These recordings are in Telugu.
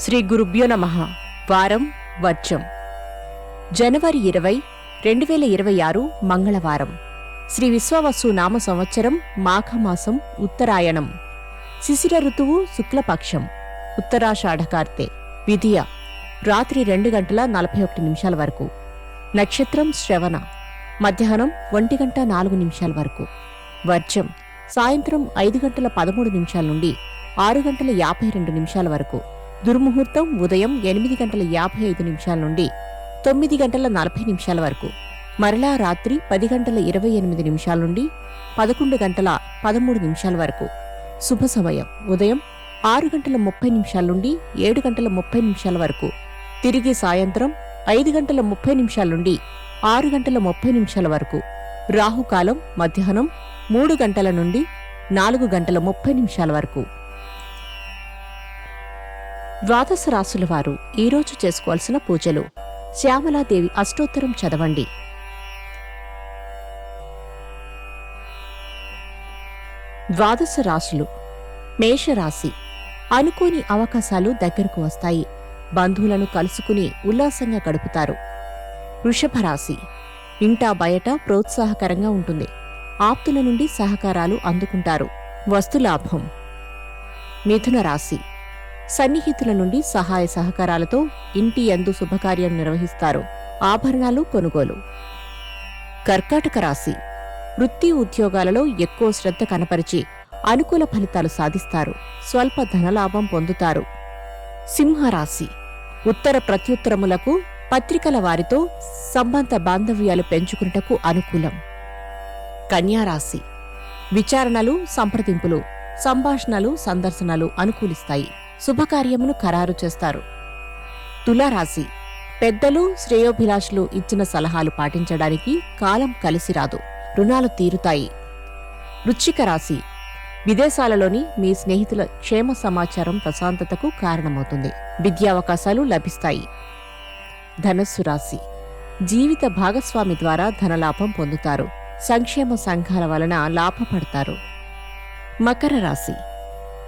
శ్రీ గురుభ్యో నమ. వారం వర్జం. జనవరి ఇరవై రెండు వేల ఇరవై ఆరు మంగళవారం. శ్రీ విశ్వవసు నామ సంవత్సరం మాఘమాసం ఉత్తరాయణం. శిశిర ఋతువు శుక్లపక్షం. ఉత్తరాషాఢకార్తె. విధియ. రాత్రి రెండు గంటల నలభై ఒకటి నిమిషాల వరకు. నక్షత్రం శ్రవణ. మధ్యాహ్నం ఒంటి గంట నాలుగు నిమిషాల వరకు. వర్జం. సాయంత్రం ఐదు గంటల పదమూడు నిమిషాల నుండి ఆరు గంటల యాభై రెండు నిమిషాల వరకు. దుర్ముహూర్తం ఉదయం ఎనిమిది గంటల యాభై ఐదు నిమిషాల నుండి తొమ్మిది గంటల నలభై నిమిషాల వరకు. మరలా రాత్రి పది గంటల ఇరవై ఎనిమిది నిమిషాల నుండి పదకొండు గంటల పదమూడు నిమిషాల వరకు. శుభ సమయం. ఉదయం ఆరు గంటల ముప్పై నిమిషాల నుండి ఏడు గంటల ముప్పై నిమిషాల వరకు. తిరిగి సాయంత్రం ఐదు గంటల ముప్పై నిమిషాల నుండి ఆరు గంటల ముప్పై నిమిషాల వరకు. రాహుకాలం మధ్యాహ్నం మూడు గంటల నుండి నాలుగు గంటల ముప్పై నిమిషాల వరకు. ద్వాదశ రాసుల వారు ఈరోజు చేసుకోవాల్సిన పూజలు. శ్యామలాదేవి అష్టోత్తరం చదవండి. ద్వాదశ రాశులు. మేషరాశి. అనుకోని అవకాశాలు దగ్గరకు వస్తాయి. బంధువులను కలుసుకుని ఉల్లాసంగా గడుపుతారు. వృషభ రాశి ఇంటా బయట ప్రోత్సాహకరంగా ఉంటుంది. ఆప్తుల నుండి సహకారాలు అందుకుంటారు. వస్తులాభం మిథున రాశి సన్నిహితుల నుండి సహాయ సహకారాలతో ఇంటి యందు శుభకార్యం నిర్వహిస్తారు. ఆభరణాలు కొనుగోలు. కర్కాటక రాశి. వృత్తి ఉద్యోగాలలో ఎక్కువ శ్రద్ధ కనపరిచి అనుకూల ఫలితాలు సాధిస్తారు. స్వల్ప ధనలాభం పొందుతారు. సింహరాశి. ఉత్తర ప్రత్యుత్తరములకు పత్రికల వారితో సంబంధ బాంధవ్యాలు పెంచుకున్నటకు అనుకూలం. కన్యారాశి విచారణలు సంప్రదింపులు సంభాషణలు సందర్శనలు అనుకూలిస్తాయి. శుభకార్యమును ఖరారు చేస్తారు. తులారాశి. పెద్దలు శ్రేయోభిలాషులు ఇచ్చిన సలహాలు పాటించడానికి కాలం కలిసి రాదు. రుణాలు తీరుతాయి. వృశ్చిక రాశి. విదేశాలలోని మీ స్నేహితుల క్షేమ సమాచారం ప్రశాంతతకు కారణమవుతుంది. విద్యావకాశాలు లభిస్తాయి. ధనస్సు రాశి. జీవిత భాగస్వామి ద్వారా ధనలాభం పొందుతారు. సంక్షేమ సంఘాల వలన లాభపడతారు. మకర రాశి.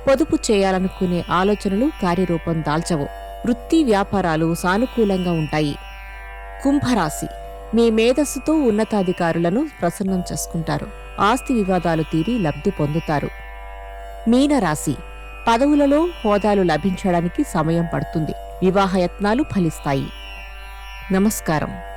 పొదుపు చేయాలనుకునే ఆలోచనలు కార్యరూపం దాల్చవు. వృత్తి వ్యాపారాలు సానుకూలంగా ఉంటాయి. కుంభరాశి. మీ మేధస్సుతో ఉన్నతాధికారులను ప్రసన్నం చేసుకుంటారు. ఆస్తి వివాదాలు తీరి లబ్ధి పొందుతారు. మీనరాశి. పదవులలో హోదాలు లభించడానికి సమయం పడుతుంది. వివాహయత్నాలు ఫలిస్తాయి. నమస్కారం.